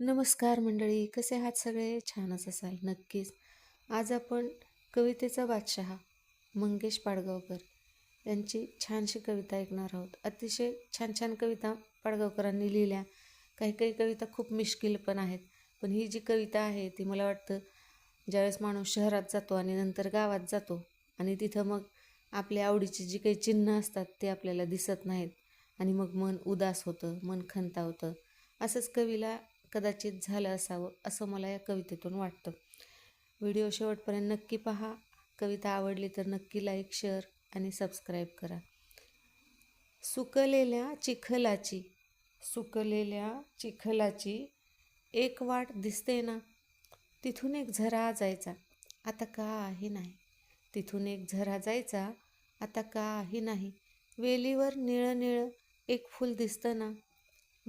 नमस्कार मंडळी कसे आहात सगळे? छानच असाल नक्कीच. आज आपण कवितेचा बादशहा मंगेश पाडगावकर यांची छानशी कविता ऐकणार आहोत. अतिशय छान छान कविता पाडगावकरांनी लिहिल्या. काही काही कविता खूप मिश्किल पण आहेत पण ही जी कविता आहे ती मला वाटतं ज्यावेळेस माणूस शहरात जातो आणि नंतर गावात जातो आणि तिथं मग आपल्या आवडीची जी काही चिन्ह असतात ते आपल्याला दिसत नाहीत आणि मग मन उदास होतं मन खंता होतं. असंच कवीला कदाचित झालं असावं असं मला या कवितेतून वाटतं. व्हिडिओ शेवटपर्यंत नक्की पहा. कविता आवडली तर नक्की लाईक शेअर आणि सबस्क्राईब करा. सुकलेल्या चिखलाची सुकलेल्या चिखलाची एक वाट दिसते ना? तिथून एक झरा जायचा आता काही नाही. तिथून एक झरा जायचा आता काही नाही. वेलीवर निळं निळं एक फूल दिसतं ना?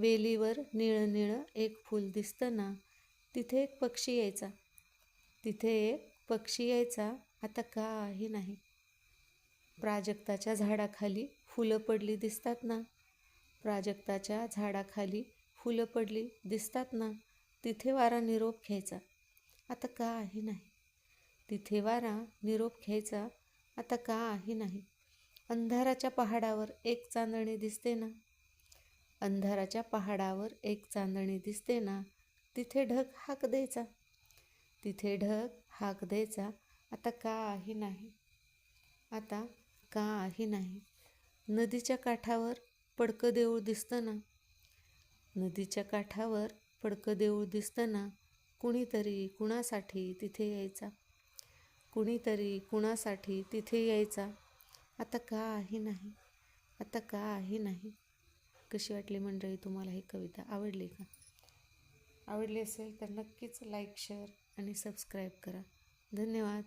वेलीवर निळं निळं एक फूल दिसतं ना तिथे एक पक्षी यायचा. तिथे एक पक्षी यायचा. आता काही नाही. प्राजक्ताच्या झाडाखाली फुलं पडली दिसतात ना प्राजक्ताच्या झाडाखाली फुलं पडली दिसतात ना तिथे वारा निरोप घ्यायचा. आता काही नाही. तिथे वारा निरोप घ्यायचा. आता काही नाही. अंधाराच्या पहाडावर एक चांदणी दिसते ना अंधाराच्या पहाडावर एक चांदणी दिसते ना तिथे ढग हाक द्यायचा. तिथे ढग हाक द्यायचा. आता काही नाही. आता काही नाही. नदीच्या काठावर पडकं देऊळ दिसतं ना नदीच्या काठावर पडकं देऊळ दिसतं ना कुणीतरी कुणासाठी तिथे यायचा. कुणीतरी कुणासाठी तिथे यायचा. आता काही नाही. आता काही नाही. कशी वाटली मंडळी तुम्हाला ही कविता? आवडली का? आवडली असेल तर नक्कीच लाईक शेअर आणि सबस्क्राईब करा. धन्यवाद.